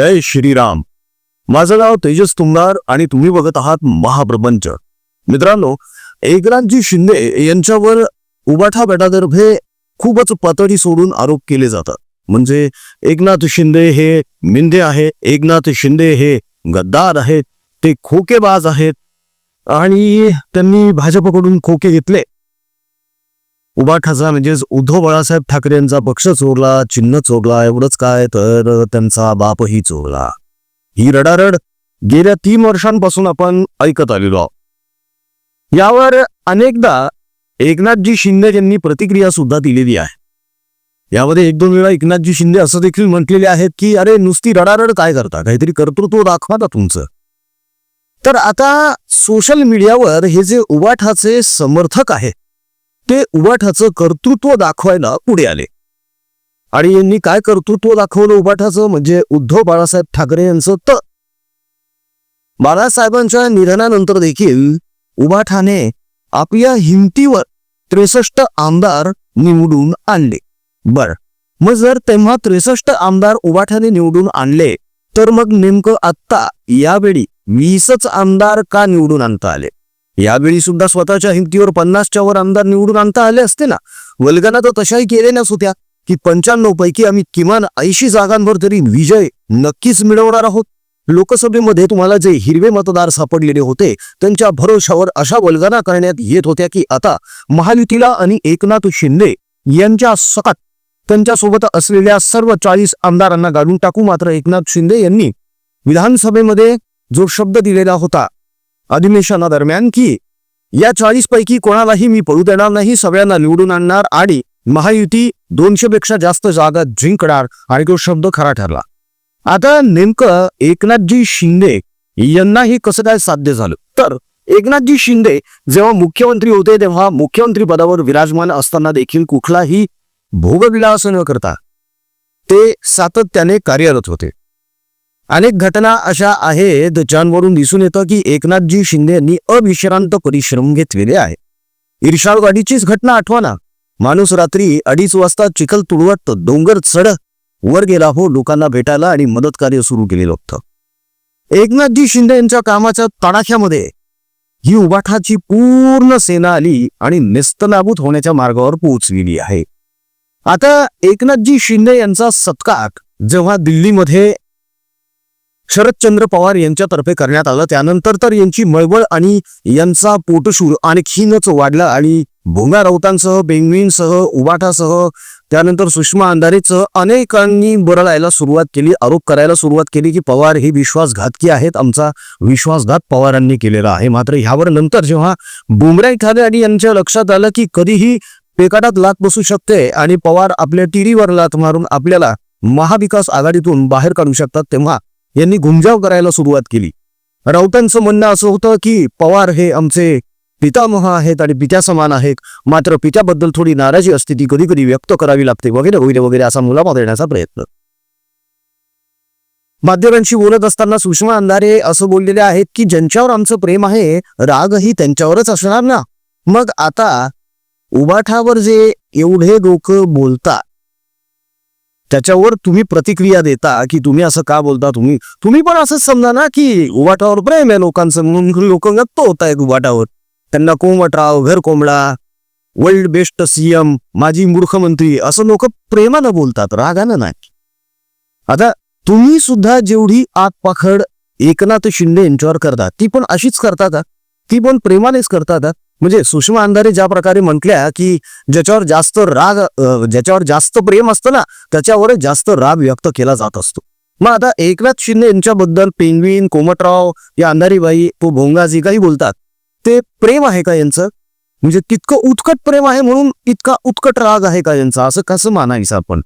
जय श्रीराम. माझं नाव तेजस तुंगार आणि तुम्ही बघत आहात महाप्रपंच. मित्रांनो एकनाथजी शिंदे यांच्यावर उबाठा बेटातर्फे खूपच पातळी सोडून आरोप केले जातात. म्हणजे एकनाथ शिंदे हे मिंदे आहे एकनाथ शिंदे हे गद्दार आहेत ते खोकेबाज आहेत. आणि त्यांनी भाजपकडून खोके घेतले. उबाठाचा म्हणजेच उद्धव बाळासाहेब ठाकरे यांचा पक्ष चोरला चिन्ह चोरला एवढंच काय तर त्यांचा बापही चोरला. ही रडारड गेल्या तीन वर्षांपासून आपण ऐकत आलेलो आहोत. यावर अनेकदा एकनाथजी शिंदे यांनी प्रतिक्रिया सुद्धा दिलेली आहे. यामध्ये एक दोन वेळा एकनाथजी शिंदे असं देखील म्हटलेले आहेत की अरे नुसती रडारड काय करता? काहीतरी कर्तृत्व दाखवा ना तुमचं. तर आता सोशल मीडियावर हे जे उबाठाचे समर्थक आहेत ते उबाठाचं कर्तृत्व दाखवायला पुढे आले. आणि यांनी काय कर्तृत्व दाखवलं उबाठाचं म्हणजे उद्धव बाळासाहेब ठाकरे यांचं तर बाळासाहेबांच्या निधनानंतर देखील उबाठाने आपल्या हिमतीवर त्रेसष्ट आमदार निवडून आणले. बर. मग जर तेव्हा त्रेसष्ट आमदार उबाठाने निवडून आणले तर मग नेमकं आत्ता यावेळी वीसच आमदार का निवडून आणता आले? यावेळी सुद्धा स्वतःच्या हिमतीवर पन्नासच्या वर आमदार निवडून आणता आले असते ना? वल्गना तर तशाही केलेल्याच होत्या की पंच्याण्णव पैकी आम्ही किमान ऐंशी जागांवर तरी विजय नक्कीच मिळवणार आहोत. लोकसभेमध्ये तुम्हाला जे हिरवे मतदार सापडलेले होते त्यांच्या भरोशावर अशा वल्गना करण्यात येत होत्या की आता महायुतीला आणि एकनाथ शिंदे यांच्या सकात त्यांच्यासोबत असलेल्या सर्व चाळीस आमदारांना गाडून टाकू मात्र एकनाथ शिंदे यांनी विधानसभेमध्ये जो शब्द दिलेला होता अधिवेशनादरम्यान की या चाळीसपैकी कोणालाही मी पळू देणार नाही सगळ्यांना निवडून आणणार आणि महायुती दोनशेपेक्षा जास्त जागा जिंकणार आणि तो शब्द खरा ठरला. आता नेमकं एकनाथजी शिंदे यांनाही कसं काय साध्य झालं? तर एकनाथजी शिंदे जेव्हा मुख्यमंत्री होते तेव्हा मुख्यमंत्री पदावर विराजमान असताना देखील कुठलाही भोगविलास न करता ते सातत्याने कार्यरत होते. अनेक घटना अशा आहेत ज्यांवरून दिसून येतं की एकनाथजी शिंदे यांनी अविश्रांत परिश्रम घेतलेले आहे. ईर्षाळ गाडीचीच घटना आठवाना. माणूस रात्री अडीच वाजता चिखल तुडवत डोंगर चढ वर गेला हो लोकांना भेटायला आणि मदत कार्य सुरू केलेलं होतं. एकनाथजी शिंदे यांच्या कामाच्या तडाख्यामध्ये ही उबाठाची पूर्ण सेना आली आणि नेस्तनाबूत होण्याच्या मार्गावर पोहोचलेली आहे. आता एकनाथजी शिंदे यांचा सत्कार जेव्हा दिल्लीमध्ये शरदचंद्र पवार यांच्यातर्फे करण्यात आलं. त्यानंतर तर यांची मळवळ आणि यांचा पोटशूर आणखीनच वाढला आणि भोंगा राऊतांसह बेंगवींसह उबाठासह त्यानंतर सुषमा अंधारेसह अनेकांनी बरळायला सुरुवात केली आरोप करायला सुरुवात केली की पवार हे विश्वासघातकी आहेत. आमचा विश्वासघात पवारांनी केलेला आहे. मात्र ह्यावर नंतर जेव्हा बुमराई ठाणे आणि यांच्या लक्षात आलं की कधीही पेकाटात लात बसू शकते आणि पवार आपल्या टिरीवर लात मारून आपल्याला महाविकास आघाडीतून बाहेर काढू शकतात तेव्हा यांनी गुंजाव करायला सुरुवात केली. राऊतांचं म्हणणं असं होतं की पवार हे आमचे पितामह आहेत आणि पित्या समान आहेत. मात्र पित्याबद्दल थोडी नाराजी असते ती कधी कधी व्यक्त करावी लागते वगैरे वगैरे वगैरे असा मुलामा देण्याचा प्रयत्न. माध्यमांशी बोलत असताना सुषमा अंधारे असं बोललेले आहेत की ज्यांच्यावर आमचं प्रेम आहे रागही त्यांच्यावरच असणार ना? मग आता उबाठावर जे एवढे लोक बोलतात त्याच्यावर तुम्ही प्रतिक्रिया देता की तुम्ही असं का बोलता? तुम्ही तुम्ही पण असंच समजा ना की उवाटावर प्रेम आहे लोकांचं म्हणून लोक गप्प होत आहेत उबाटावर त्यांना कोमटराव घर कोंबडा वर्ल्ड बेस्ट सीएम माजी मूर्खमंत्री असं लोक प्रेमानं बोलतात रागानं नाही. आता तुम्ही सुद्धा जेवढी आगपाखड एकनाथ शिंदे यांच्यावर करता ती पण अशीच करता का? ती पण प्रेमानेच करता का? म्हणजे सुषमा अंधारे ज्या प्रकारे म्हटल्या की ज्याच्यावर जास्त राग ज्याच्यावर जास्त प्रेम असतं ना त्याच्यावर जास्त राग व्यक्त केला जात असतो. मग आता एकनाथ शिंदे यांच्याबद्दल पेंगवीन कोमटराव या अंधारीबाई तो भोंगा काही बोलतात. ते प्रेम आहे का यांचं? म्हणजे तितकं उत्कट प्रेम आहे म्हणून इतका उत्कट राग आहे का यांचा? असं कसं मानायचं आपण?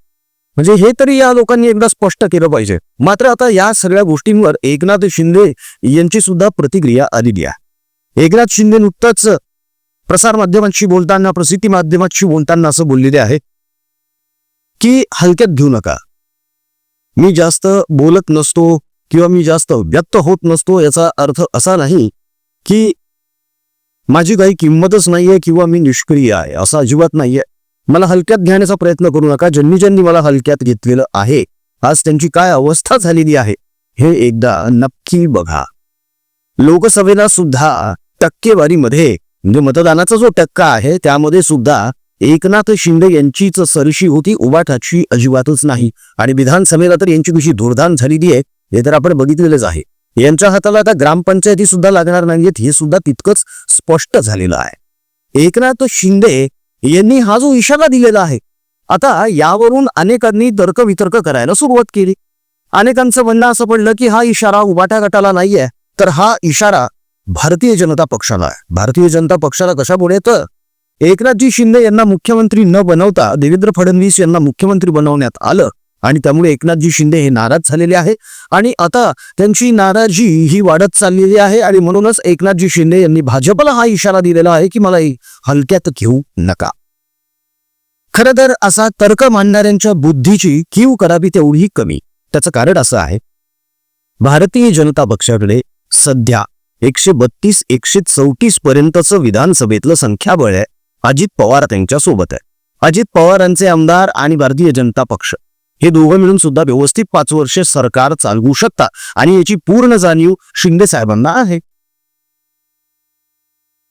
म्हणजे हे तरी या लोकांनी एकदा स्पष्ट केलं पाहिजे. मात्र आता या सगळ्या गोष्टींवर एकनाथ शिंदे यांची सुद्धा प्रतिक्रिया आलेली आहे. एकनाथ शिंदे नुकतंच प्रसारमाध्यमांशी बोलताना प्रसिद्धी माध्यमांशी बोलताना असं बोललेले आहे की हलक्यात घेऊ नका. मी जास्त बोलत नसतो किंवा मी जास्त व्यक्त होत नसतो याचा अर्थ असा नाही की माझी काही किंमतच नाहीये किंवा मी निष्क्रिय आहे असं अजिबात नाहीये. मला हलक्यात घेण्याचा प्रयत्न करू नका. ज्यांनी ज्यांनी मला हलक्यात घेतलेलं आहे आज त्यांची काय अवस्था झालेली आहे हे एकदा नक्की बघा. लोकसभेला सुद्धा टक्केवारीमध्ये म्हणजे मतदानाचा जो टक्का आहे त्यामध्ये सुद्धा एकनाथ शिंदे यांचीच सरशी होती उबाठाची अजिबातच नाही. आणि विधानसभेला तर यांची कशी धुरधान झालेली आहे हे तर आपण बघितलेलंच आहे. यांच्या हाताला आता ग्रामपंचायती सुद्धा लागणार नाहीयेत हे सुद्धा तितकंच स्पष्ट झालेलं आहे. एकनाथ शिंदे यांनी हा जो इशारा दिलेला आहे आता यावरून अनेकांनी तर्कवितर्क करायला सुरुवात केली. अनेकांचं म्हणणं असं पडलं की हा इशारा उबाटा गटाला नाहीये तर हा इशारा भारतीय जनता पक्षाला आहे. भारतीय जनता पक्षाला कशामुळे? तर एकनाथजी शिंदे यांना मुख्यमंत्री न बनवता देवेंद्र फडणवीस यांना मुख्यमंत्री बनवण्यात आलं आणि त्यामुळे एकनाथजी शिंदे हे नाराज झालेले आहे. आणि आता त्यांची नाराजी ही वाढत चाललेली आहे आणि म्हणूनच एकनाथजी शिंदे यांनी भाजपला हा इशारा दिलेला आहे की मला हलक्यात घेऊ नका. खरं तर असा तर्क मांडणाऱ्यांच्या बुद्धीची कीव करावी तेवढी कमी. त्याचं कारण असं आहे भारतीय जनता पक्षाकडे सध्या एकशे बत्तीस एकशे चौतीस पर्यंतचं विधानसभेतलं संख्याबळ आहे अजित पवार त्यांच्यासोबत आहे. अजित पवारांचे आमदार आणि भारतीय जनता पक्ष. हे दोघं मिळून सुद्धा व्यवस्थित पाच वर्षे सरकार चालवू शकतात आणि याची पूर्ण जाणीव शिंदे साहेबांना आहे.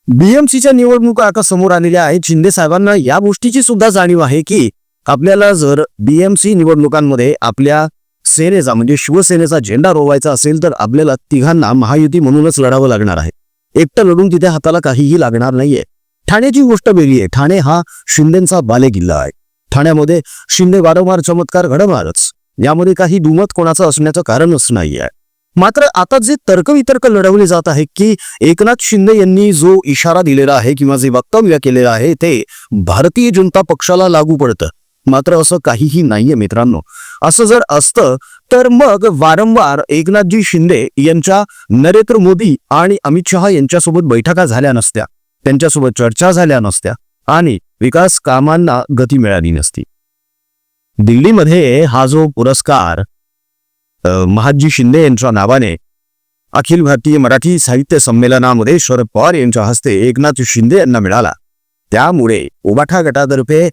बीएमसीच्या निवडणुका आता समोर आलेल्या आहेत. शिंदे साहेबांना या गोष्टीची सुद्धा जाणीव आहे की आपल्याला जर बीएमसी निवडणुकांमध्ये आपल्या सेनेचा म्हणजे शिवसेनेचा झेंडा रोवायचा असेल तर आपल्याला तिघांना महायुती म्हणूनच लढावं लागणार आहे. एकटं लढून तिथे हाताला काहीही लागणार नाहीये. ठाण्याची गोष्ट वेगळी आहे. ठाणे हा शिंदेचा बालेकिल्ला आहे. ठाण्यामध्ये शिंदे वारंवार चमत्कार घडवणारच. यामध्ये काही दुमत कोणाचं असण्याचं कारणच नाही आहे मात्र आता जे तर्कवितर्क लढवले जात आहे की एकनाथ शिंदे यांनी जो इशारा दिलेला आहे किंवा जे वक्तव्य केलेलं आहे ते भारतीय जनता पक्षाला लागू पडतं. मात्र असं काहीही नाहीये मित्रांनो. असं जर असतं तर मग वारंवार एकनाथजी शिंदे यांच्या नरेंद्र मोदी आणि अमित शहा यांच्यासोबत बैठका झाल्या नसत्या. त्यांच्यासोबत चर्चा झाल्या नसत्या आणि विकास कामांना गती मिळाली नसती. दिल्लीमध्ये हा जो पुरस्कार महाजी महादजी शिंदे यांच्या नावाने अखिल भारतीय मराठी साहित्य संमेलनामध्ये शरद पवार यांच्या हस्ते एकनाथ शिंदे यांना मिळाला. त्यामुळे उबाठा गटातर्फे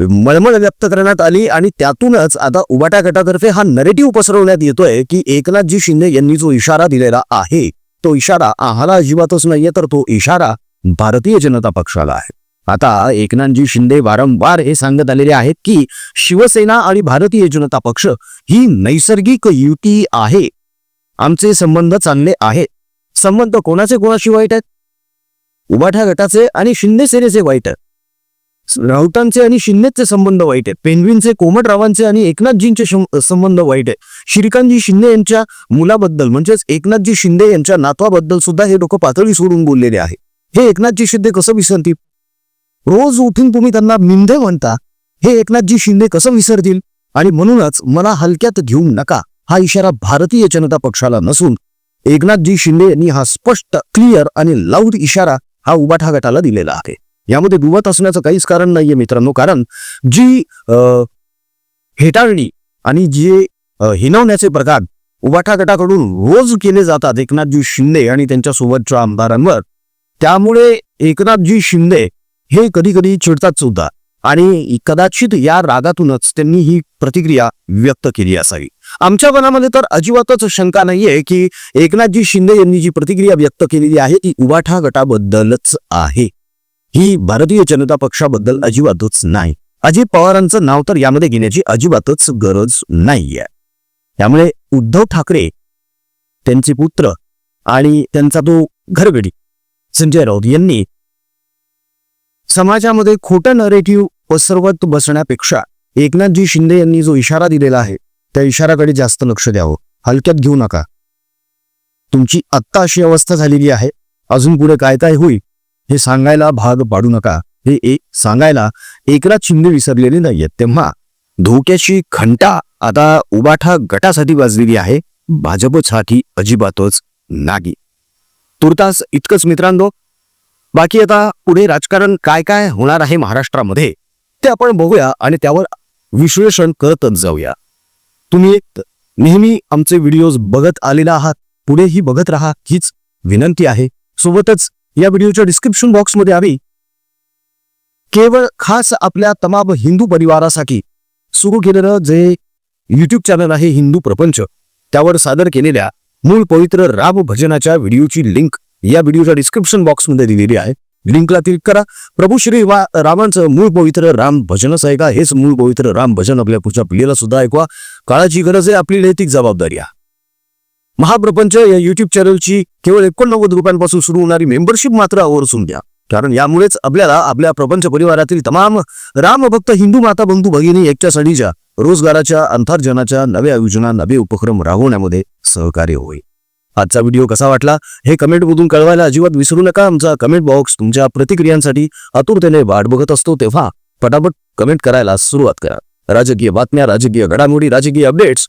मळमळ व्यक्त करण्यात आली आणि त्यातूनच आता उबाटा गटातर्फे हा नरेटिव्ह पसरवण्यात येतोय की एकनाथजी शिंदे यांनी जो इशारा दिलेला आहे तो इशारा आम्हाला अजिबातच नाहीये तर तो इशारा भारतीय जनता पक्षाला आहे. आता एकनाथजी शिंदे वारंवार हे सांगत आलेले आहेत की शिवसेना आणि भारतीय जनता पक्ष ही नैसर्गिक युती आहे. आमचे संबंध चांगले आहेत. संबंध कोणाचे कोणाशी वाईट आहेत? उबाठा गटाचे आणि शिंदे सेनेचे वाईट आहेत. राऊतांचे आणि शिंदेचे संबंध वाईट आहेत. पेनविनचे कोमटरावांचे आणि एकनाथजींचे संबंध वाईट आहेत. श्रीकांतजी शिंदे यांच्या मुलाबद्दल म्हणजेच एकनाथजी शिंदे यांच्या नातवाबद्दल सुद्धा हे लोक पातळी सोडून बोललेले आहे. हे एकनाथजी शिंदे कसं विसरतील? रोज उठून तुम्ही त्यांना मिंधे म्हणता हे एकनाथजी शिंदे कसं विसरतील? आणि म्हणूनच मला हलक्यात घेऊ नका. हा इशारा भारतीय जनता पक्षाला नसून एकनाथजी शिंदे यांनी हा स्पष्ट क्लिअर आणि लाऊड इशारा हा उबाठा गटाला दिलेला आहे. यामध्ये दुमत असण्याचं काहीच कारण नाहीये मित्रांनो. कारण जी हेटाळणी आणि जे हिनवण्याचे प्रकार उभाठा गटाकडून रोज केले जातात एकनाथजी शिंदे आणि त्यांच्या सोबतच्या आमदारांवर त्यामुळे एकनाथजी शिंदे हे कधी कधी चिडतात सुद्धा. आणि कदाचित या रागातूनच त्यांनी ही प्रतिक्रिया व्यक्त केली असावी. आमच्या मनामध्ये तर अजिबातच शंका नाहीये की एकनाथजी शिंदे यांनी जी प्रतिक्रिया व्यक्त केलेली आहे ती उबाठा गटाबद्दलच आहे. ही भारतीय जनता पक्षाबद्दल अजिबातच नाही. अजित पवारांचं नाव तर यामध्ये घेण्याची अजिबातच गरज नाहीये. त्यामुळे उद्धव ठाकरे त्यांचे पुत्र आणि त्यांचा तो घरगडी संजय राऊत यांनी समाजामध्ये खोटं नरेटिव्ह पसरवत बसण्यापेक्षा एकनाथजी शिंदे यांनी जो इशारा दिलेला आहे त्या इशाराकडे जास्त लक्ष द्यावं. हलक्यात घेऊ नका. तुमची आत्ता अशी अवस्था झालेली आहे. अजून पुढे काय काय होईल हे सांगायला भाग पाडू नका. हे एक सांगायला एकनाथ शिंदे विसरलेले नाहीयेत. तेव्हा धोक्याची खंटा आता उबाठा गटासाठी वाजलेली आहे. भाजपसाठी अजिबातच नागी तुर्तास इतकंच मित्रांनो. बाकी आता पुढे राजकारण काय काय होणार आहे महाराष्ट्रामध्ये ते आपण बघूया आणि त्यावर विश्लेषण करतच जाऊया. तुम्ही एक नेहमी आमचे व्हिडिओज बघत आलेला आहात. पुढेही बघत राहा हीच विनंती आहे. सोबतच या व्हिडिओच्या डिस्क्रिप्शन बॉक्समध्ये आम्ही केवळ खास आपल्या तमाम हिंदू परिवारासाठी सुरू केलेलं जे युट्यूब चॅनल आहे हिंदू प्रपंच त्यावर सादर केलेल्या मूळ पवित्र राम भजनाच्या व्हिडिओची लिंक या व्हिडिओच्या डिस्क्रिप्शन बॉक्समध्ये दिलेली आहे. लिंकला क्लिक करा. प्रभू श्री वा रामांचं मूळ पवित्र राम भजनच ऐका हेच मूळ पवित्र राम भजन आपल्या पुढच्या पिढीला सुद्धा ऐकवा. काळाची गरज आहे आपली नैतिक जबाबदारी आहे. महाप्रपंच या युट्यूब चॅनलची केवळ एकोणनव्वद रुपयांपासून सुरू होणारी मेंबरशिप मात्र आवर्जून घ्या कारण यामुळेच आपल्याला आपल्या प्रपंच परिवारातील तमाम रामभक्त हिंदू माता बंधू भगिनी एकट्यासाठीच्या रोजगाराच्या अंतर्जनाच्या नव्या योजना नवे उपक्रम राबवण्यामध्ये सहकार्य होईल. आजचा व्हिडिओ कसा वाटला हे कमेंटमधून कळवायला अजिबात विसरू नका. आमचा कमेंट बॉक्स तुमच्या प्रतिक्रियांसाठी आतुरतेने वाट बघत असतो तेव्हा पटापट कमेंट करायला सुरुवात करा. राजकीय बातम्या राजकीय घडामोडी राजकीय अपडेट्स